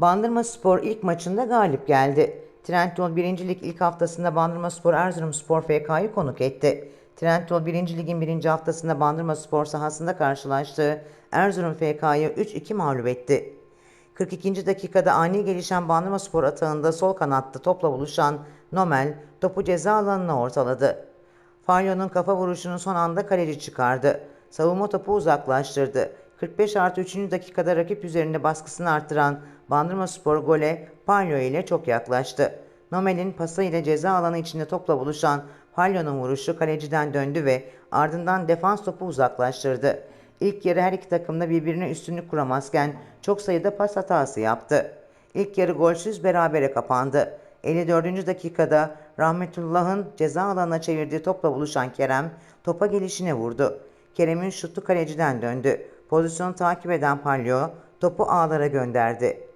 Bandırma Spor ilk maçında galip geldi. Trendyol 1. Lig ilk haftasında Bandırma Spor Erzurum Spor FK'yı konuk etti. Trendyol 1. Lig'in 1. haftasında Bandırma Spor sahasında karşılaştığı Erzurum FK'yı 3-2 mağlup etti. 42. dakikada ani gelişen Bandırma Spor atağında sol kanatta topla buluşan Nomel topu ceza alanına ortaladı. Falyo'nun kafa vuruşunu son anda kaleci çıkardı. Savunma topu uzaklaştırdı. 45 artı 3. dakikada rakip üzerinde baskısını arttıran Bandırma Spor gole Falyo ile çok yaklaştı. Nomel'in pası ile ceza alanı içinde topla buluşan Falyo'nun vuruşu kaleciden döndü ve ardından defans topu uzaklaştırdı. İlk yarı her iki takım da birbirine üstünlük kuramazken çok sayıda pas hatası yaptı. İlk yarı golsüz berabere kapandı. 54. dakikada Rahmetullah'ın ceza alanına çevirdiği topla buluşan Kerem topa gelişine vurdu. Kerem'in şutu kaleciden döndü. Pozisyonu takip eden Palyo topu ağlara gönderdi.